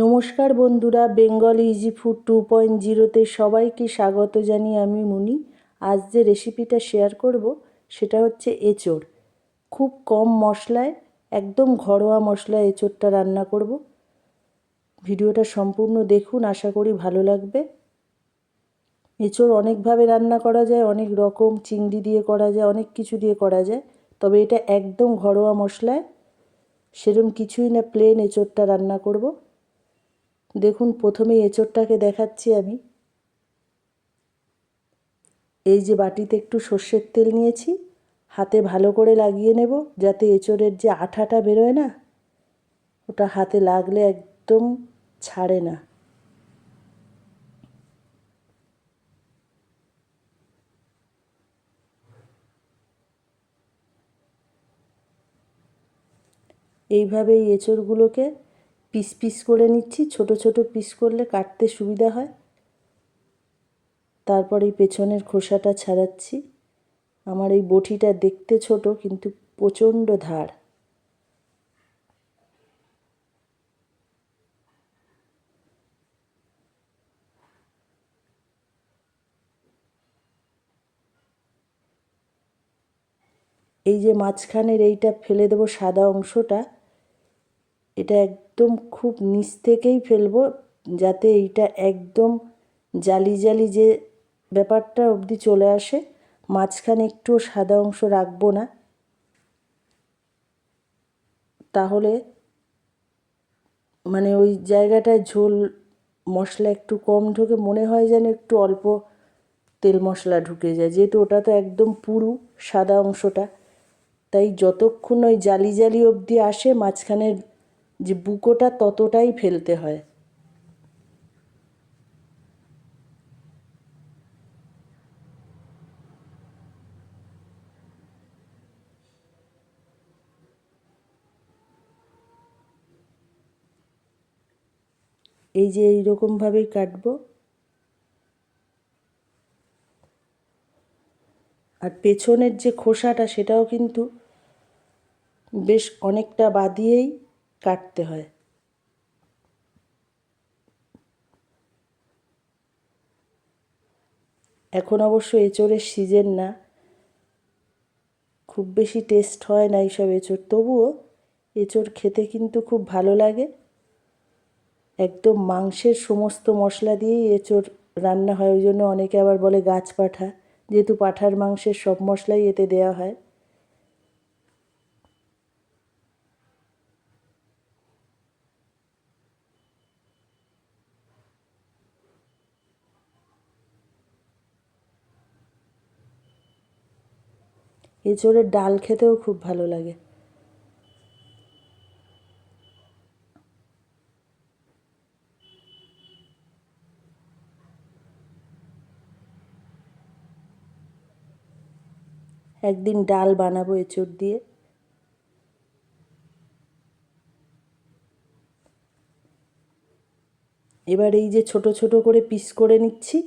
নমস্কার বন্ধুরা, Bengal easy food two point জিরোতে সবাইকে স্বাগত জানিয়ে আমি মুনি। আজ যে রেসিপিটা শেয়ার করব, সেটা হচ্ছে এঁচোড়। খুব কম মশলায়, একদম ঘরোয়া মশলায় এঁচোড়টা রান্না করব। ভিডিওটা সম্পূর্ণ দেখুন, আশা করি ভালো লাগবে। এঁচোড় অনেকভাবে রান্না করা যায়, অনেক রকম চিংড়ি দিয়ে করা যায়, অনেক কিছু দিয়ে করা যায়, তবে এটা একদম ঘরোয়া মশলায়। সেরকম কিছুই না প্লেন এঁচোড়টা রান্না করব। দেখুন প্রথমে এঁচোড়টাকে দেখাচ্ছি আমি। এই যে বাটিতে একটু সর্ষের তেল নিয়েছি, হাতে ভালো করে লাগিয়ে নেব, যাতে এঁচোড়ের যে আঠাটা বেরোয় না, ওটা হাতে লাগলে একদম ছাড়ে না। এইভাবে এই এঁচোড়গুলোকে পিস পিস করে নিচ্ছি, ছোট ছোট পিস করলে কাটতে সুবিধা হয়। তারপর এই পেছনের খোসাটা ছাড়াচ্ছি। আমার এই বটিটা দেখতে ছোট কিন্তু প্রচণ্ড ধার। এই যে মাঝখানের এইটা ফেলে দেবো সাদা অংশটা। এটা একদম খুব নিচ থেকেই ফেলব, যাতে এইটা একদম জালি জালি যে ব্যাপারটা অবধি চলে আসে, মাঝখানে একটুও সাদা অংশ রাখব না। তাহলে মানে ওই জায়গাটায় ঝোল মশলা একটু কম ঢুকে, মনে হয় যেন একটু অল্প তেল মশলা ঢুকে যায়, যেহেতু ওটা তো একদম পুরু সাদা অংশটা। তাই যতক্ষণ ওই জালি জালি অবধি আসে, মাঝখানের যে বুকোটা ততটাই ফেলতে হয়। এই যে এইরকমভাবেই কাটবো। আর পেছনের যে খোসাটা, সেটাও কিন্তু বেশ অনেকটা বাদিয়েই কাটতে হয়। এখন অবশ্য এঁচোড়ের সিজন না। খুব বেশি টেস্ট হয় না এইসব এঁচোড়। তবুও এঁচোড় খেতে কিন্তু খুব ভালো লাগে। একদম মাংসের সমস্ত মশলা দিয়েই এঁচোড় রান্না হয়। ওই জন্য অনেকে আবার বলে গাছ পাঠা। যেহেতু পাঠার মাংসের সব মশলাই এতে দেওয়া হয়। এঁচোড়ের ডাল খেতেও খুব ভালো লাগে। একদিন ডাল বানাবো এঁচোড় দিয়ে। এবার এই যে ছোট ছোট করে পিস করে নিচ্ছি।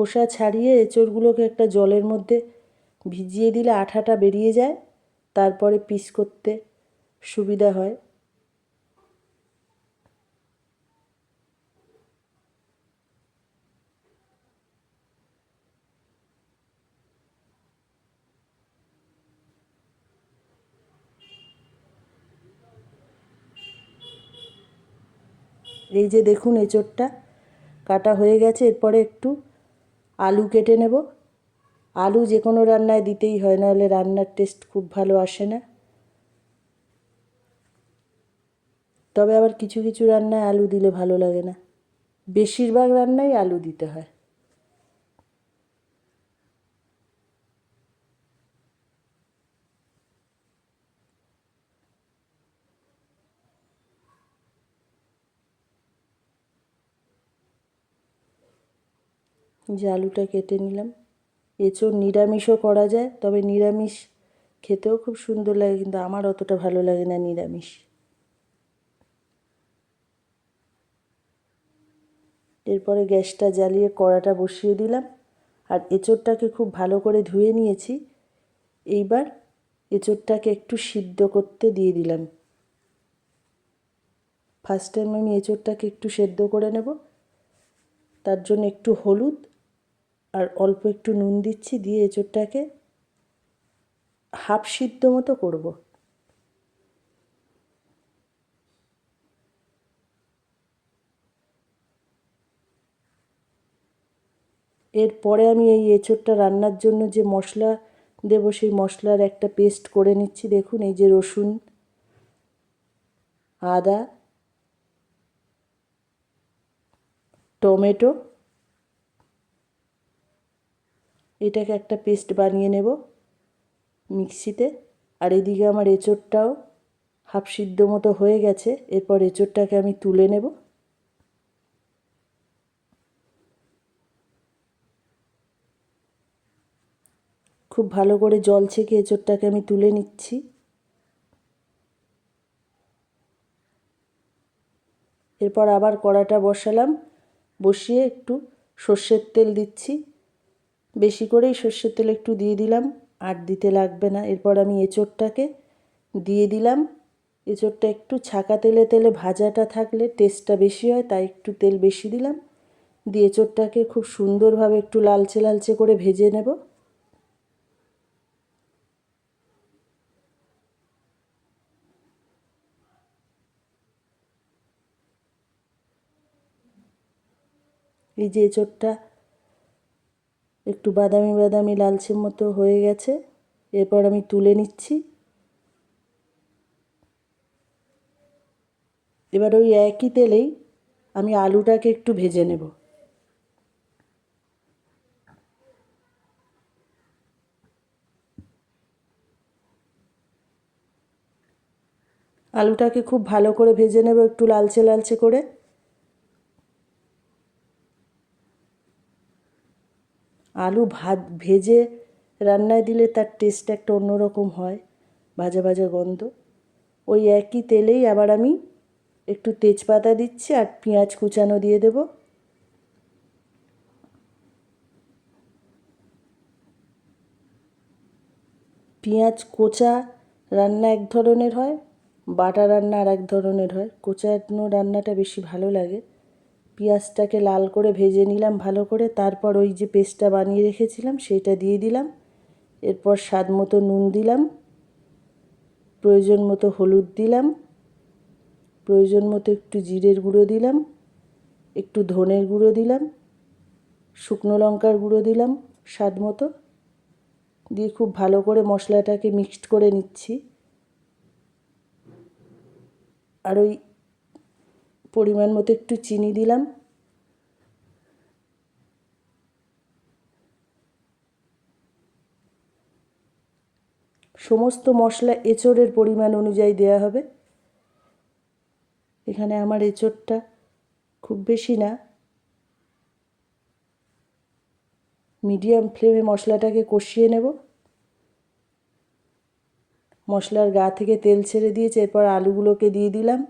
খোসা ছাড়িয়ে এঁচড়গুলোকে একটা জলের মধ্যে ভিজিয়ে দিলে আঠাটা বেরিয়ে যায়, তারপরে পিস করতে সুবিধা হয়। এই যে দেখুন এঁচড়টা কাটা হয়ে গেছে, এরপরে একটু আলু কেটে নেব। আলু যে কোনো রান্নায় দিতেই হয়, নাহলে রান্নার টেস্ট খুব ভালো আসে না। তবে আবার কিছু কিছু রান্নায় আলু দিলে ভালো লাগে না। বেশিরভাগ রান্নাই আলু দিতে হয়। যে আলুটা কেটে নিলাম। এঁচোড় নিরামিষও করা যায়, তবে নিরামিষ খেতেও খুব সুন্দর লাগে, কিন্তু আমার অতটা ভালো লাগে না নিরামিষ। এরপরে গ্যাসটা জ্বালিয়ে কড়াটা বসিয়ে দিলাম, আর এঁচোড়টাকে খুব ভালো করে ধুয়ে নিয়েছি। এইবার এঁচোড়টাকে একটু সিদ্ধ করতে দিয়ে দিলাম। ফার্স্ট টাইম আমি এঁচোড়টাকে একটু সেদ্ধ করে নেব। তার জন্য একটু হলুদ আর অল্প একটু নুন দিচ্ছি, দিয়ে এঁচোড়টাকে হাফ সিদ্ধ মতো করব। এরপরে আমি এই এঁচোড়টা রান্নার জন্য যে মশলা দেব, সেই মশলার একটা পেস্ট করে নিচ্ছি। দেখুন, এই যে রসুন, আদা, টমেটো এটাকে একটা পেস্ট বানিয়ে নেব মিক্সিতে। আর এদিকে আমার এঁচোড়টাও হাফ সিদ্ধ মতো হয়ে গেছে। এরপর এঁচোড়টাকে আমি তুলে নেব। খুব ভালো করে জল ছেঁকে এঁচোড়টাকে আমি তুলে নিচ্ছি। এরপর আবার কড়াটা বসালাম। বসিয়ে একটু সর্ষের তেল দিচ্ছি। বেশি করেই সর্ষের তেল একটু দিয়ে দিলাম, আর দিতে লাগবে না। এরপর আমি এঁচোড়টাকে দিয়ে দিলাম। এঁচোড়টা একটু ছাকা তেলে তেলে ভাজাটা থাকলে টেস্টটা বেশি হয়, তাই একটু তেল বেশি দিলাম। দিয়ে এঁচোড়টাকে খুব সুন্দরভাবে একটু লালচে লালচে করে ভেজে নেব। এই যে এঁচোড়টা একটু বাদামি বাদামি লালচে মতো হয়ে গেছে। এরপর আমি তুলে নিচ্ছি। এবার ওই একই তেলেই আমি আলুটাকে একটু ভেজে নেব। আলুটাকে খুব ভালো করে ভেজে নেব একটু লালচে লালচে করে। আলু ভাত ভেজে রান্নায় দিলে তার টেস্ট একটা অন্যরকম হয়, ভাজা ভাজা গন্ধ। ওই একই তেলেই আবার আমি একটু তেজপাতা দিচ্ছি আর পেঁয়াজ কুচানো দিয়ে দেব। পেঁয়াজ কোচা রান্না এক ধরনের হয়, বাটা রান্না আর এক ধরনের হয়। কোচানো রান্নাটা বেশি ভালো লাগে। পেঁয়াজটাকে লাল করে ভেজে নিলাম ভালো করে। তারপর ওই যে পেস্টটা বানিয়ে রেখেছিলাম, সেটা দিয়ে দিলাম। এরপর স্বাদ মতো নুন দিলাম। প্রয়োজন মতো হলুদ দিলাম। প্রয়োজন মতো একটু জিরের গুঁড়ো দিলাম। একটু ধনের গুঁড়ো দিলাম। শুকনো লঙ্কার গুঁড়ো দিলাম স্বাদ মতো। দিয়ে খুব ভালো করে মশলাটাকে মিক্সড করে নিচ্ছি। আর ওই পরিমাণ মতো একটু চিনি দিলাম। সমস্ত মশলা এঁচড়ের পরিমাণ অনুযায়ী দেওয়া হবে। এখানে আমার এঁচড়টা খুব বেশি না। মিডিয়াম ফ্লেমে মশলাটাকে কষিয়ে নেব। মশলার গা থেকে তেল ছেড়ে দিয়েছে, এরপর আলুগুলোকে দিয়ে দিলাম।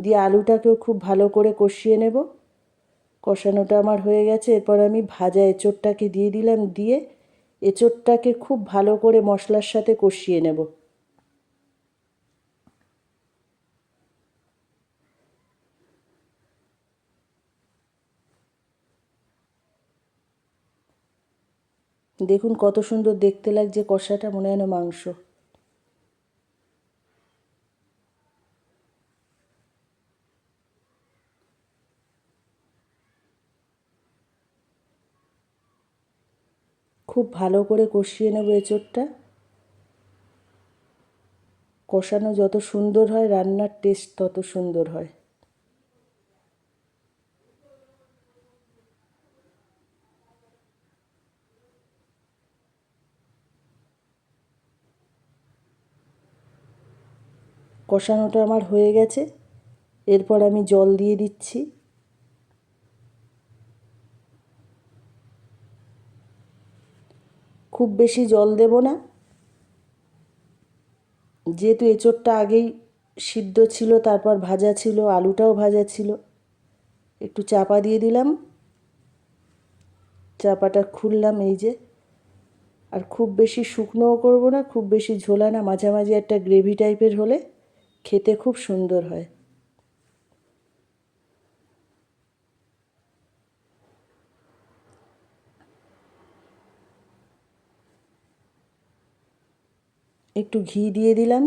দিয়ে আলুটাকেও খুব ভালো করে কষিয়ে নেব। কষানোটা আমার হয়ে গেছে। এরপর আমি ভাজা এঁচোড়টাকে দিয়ে দিলাম, দিয়ে এঁচোড়টাকে খুব ভালো করে মশলার সাথে কষিয়ে নেব। দেখুন কত সুন্দর দেখতে লাগছে কষাটা, মনে হয় মাংস। খুব ভালো করে কষিয়ে নেব এঁচোড়টা। কষানো যত সুন্দর হয়, রান্নার টেস্ট তত সুন্দর হয়। কষানোটা আমার হয়ে গেছে। এরপর আমি জল দিয়ে দিচ্ছি। খুব বেশি জল দেব না। যেহেতু এঁচোড়টা আগেই সিদ্ধ ছিল, তারপর ভাজা ছিল, আলুটাও ভাজা ছিল, একটু চাপা দিয়ে দিলাম। চাপাটা খুললাম এই যে। আর খুব বেশি শুকনোও করব না, খুব বেশি ঝোলা না মাঝামাঝি একটা গ্রেভি টাইপের হলে খেতে খুব সুন্দর হয়। একটু ঘি দিয়ে দিলাম।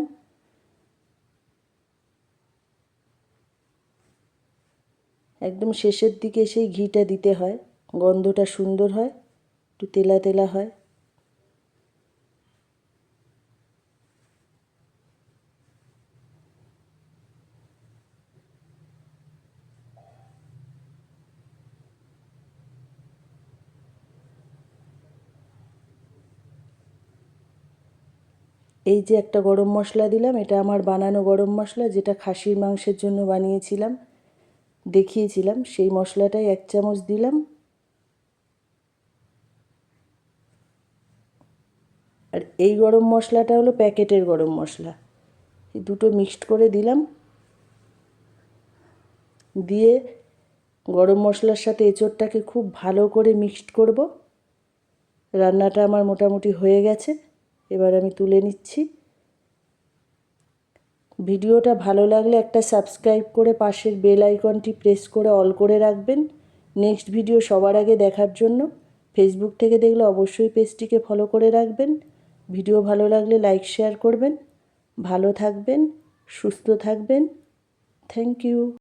একদম শেষের দিকে সেই ঘিটা দিতে হয়, গন্ধটা সুন্দর হয়, একটু তেলা তেলা হয়। এই যে একটা গরম মশলা দিলাম, এটা আমার বানানো গরম মশলা, যেটা খাসির মাংসের জন্য বানিয়েছিলাম, দেখিয়েছিলাম, সেই মশলাটাই এক চামচ দিলাম। আর এই গরম মশলাটা হলো প্যাকেটের গরম মশলা। দুটো মিক্সড করে দিলাম। দিয়ে গরম মশলার সাথে এঁচোড়টাকে খুব ভালো করে মিক্সড করব। রান্নাটা আমার মোটামুটি হয়ে গেছে। এবার আমি তুলে নিচ্ছি। ভিডিওটা ভালো লাগলে একটা সাবস্ক্রাইব করে পাশের বেল আইকনটি প্রেস করে অল করে রাখবেন। নেক্সট ভিডিও সবার আগে দেখার জন্য ফেসবুক থেকে দেখলে অবশ্যই পেজটিকে ফলো করে রাখবেন। ভিডিও ভালো লাগলে লাইক, শেয়ার করবেন। ভালো থাকবেন, সুস্থ থাকবেন। Thank you.